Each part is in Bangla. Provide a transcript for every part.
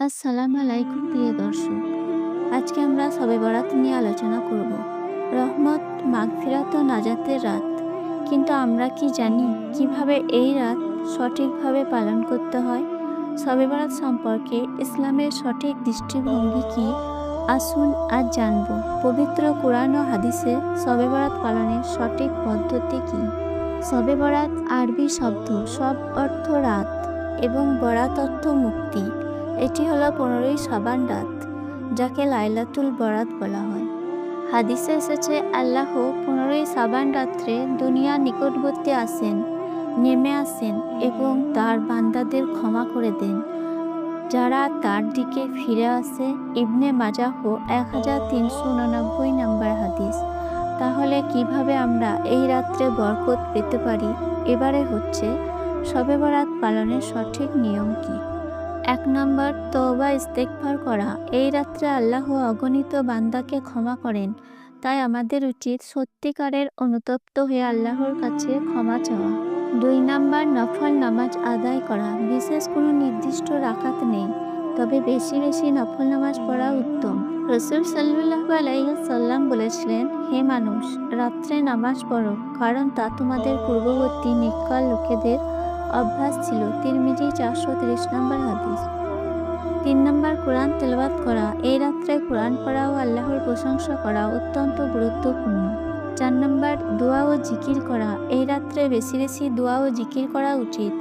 আসসালামু আলাইকুম, প্রিয় দর্শক। আজকে আমরা সবে বরাত নিয়ে আলোচনা করব। রহমত, মাগফিরাত ও নাজাতের রাত। কিন্তু আমরা কি জানি কীভাবে এই রাত সঠিকভাবে পালন করতে হয়? সবে বরাত সম্পর্কে ইসলামের সঠিক দৃষ্টিভঙ্গি কি? আসুন আজ জানব। পবিত্র কোরআন ও হাদিসে সবে বরাত পালনের সঠিক পদ্ধতি কি? সবে বরাত আরবি শব্দ সব অর্থ রাত এবং বরাত অর্থ মুক্তি। এটি হলো পনেরোই সাবান রাত, যাকে লাইলাতুল বরাত বলা হয়। হাদিসে এসেছে, আল্লাহ পনেরোই সাবান রাত্রে দুনিয়ার নিকটবর্তী আসেন, নেমে আসেন এবং তার বান্দাদের ক্ষমা করে দেন। যারা তার দিকে ফিরে আসে, ইবনে মাজাহ এক হাজার তিনশো উনানব্বই নম্বর হাদিস। তাহলে কীভাবে আমরা এই রাত্রে বরকত পেতে পারি? এবারে হচ্ছে শবে বরাত পালনের সঠিক নিয়ম কী? এক নম্বর, তওবা ইস্তেকভার করা। এই রাত্রে আল্লাহ অগণিত বান্দাকে ক্ষমা করেন। তাই আমাদের উচিত সত্যিকারের অনুতপ্ত হয়ে আল্লাহর কাছে ক্ষমা চাওয়া। দুই নাম্বার, নফল নামাজ আদায় করা। বিশেষ কোনো নির্দিষ্ট রাখাত নেই। তবে বেশি বেশি নফল নামাজ পড়া উত্তম। রসুল সাল্লাহ আলাইসাল্লাম বলেছিলেন, হে মানুষ, রাত্রে নামাজ পড়ো। কারণ তা তোমাদের পূর্ববর্তী নিকাল লোকেদের অভ্যাস ছিল। তিরমিজি চারশো তিরিশ নম্বর হাদিস। তিন নম্বর কোরআন তেলবাদ করা। এই রাত্রে কোরআন পড়া ও আল্লাহর প্রশংসা করা অত্যন্ত গুরুত্বপূর্ণ। চার নম্বর দোয়া ও জিকির করা। এই রাত্রে বেশি বেশি দোয়া ও জিকির করা উচিত।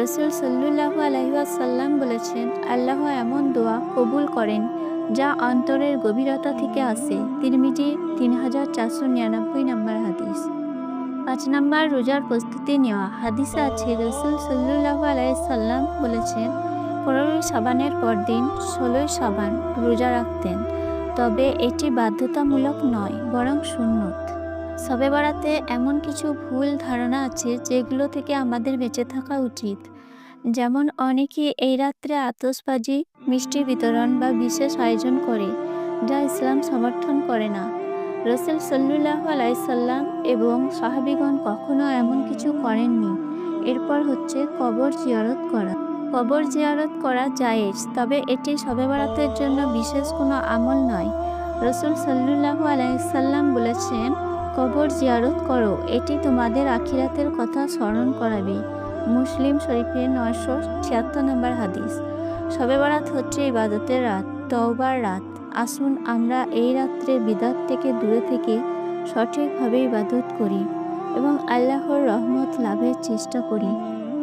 রসুল সাল্লু আলহিসাল্লাম বলেছেন, আল্লাহ এমন দোয়া কবুল করেন যা অন্তরের গভীরতা থেকে আসে। তিরমিজি তিন হাজার চারশো নিরানব্বই নম্বর হাদিস। পাঁচ নম্বর রোজার প্রস্তুতি নেওয়া। হাদিসে আছে, রসুল সাল্লাহ আলাইসাল্লাম বলেছেন, পনেরোই সাবানের পরদিন ষোলোই সাবান রোজা রাখতেন। তবে এটি বাধ্যতামূলক নয়, বরং সুন্নত। সবে বাড়াতে এমন কিছু ভুল ধারণা আছে যেগুলো থেকে আমাদের বেঁচে থাকা উচিত। যেমন অনেকে এই রাত্রে আতসবাজি মিষ্টি বিতরণ বা বিশেষ আয়োজন করে, যা ইসলাম সমর্থন করে না। রসুল সাল্লুল্লাহ আলাইসাল্লাম এবং সাহাবিগণ কখনো এমন কিছু করেননি। এরপর হচ্ছে কবর জিয়ারত করা। কবর জিয়ারত করা জায়েজ, তবে এটি সবে বরাতের জন্য বিশেষ কোনো আমল নয়। রসুল সাল্লুল্লাহ আলাইসাল্লাম বলেছেন, কবর জিয়ারত করো, এটি তোমাদের আখিরাতের কথা স্মরণ করাবে। মুসলিম শরীফের নয়শো ছিয়াত্তর নম্বর হাদিস। সবে বরাত হচ্ছে ইবাদতের রাত, তওবার রাত। আসুন আমরা এই রাত্রে বিদাত থেকে দূরে থেকে সঠিকভাবে ইবাদত করি এবং আল্লাহর রহমত লাভের চেষ্টা করি।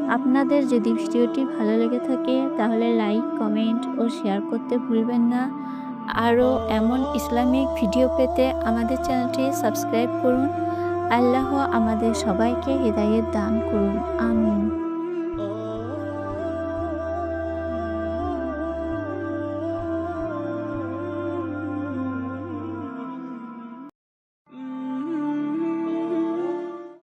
আপনাদের যদি ভিডিওটি ভালো লেগে থাকে, তাহলে লাইক, কমেন্ট ও শেয়ার করতে ভুলবেন না। আরও এমন ইসলামিক ভিডিও পেতে আমাদের চ্যানেলটি সাবস্ক্রাইব করুন। আল্লাহ আমাদের সবাইকে হৃদায়ত দান করুন। আমিন।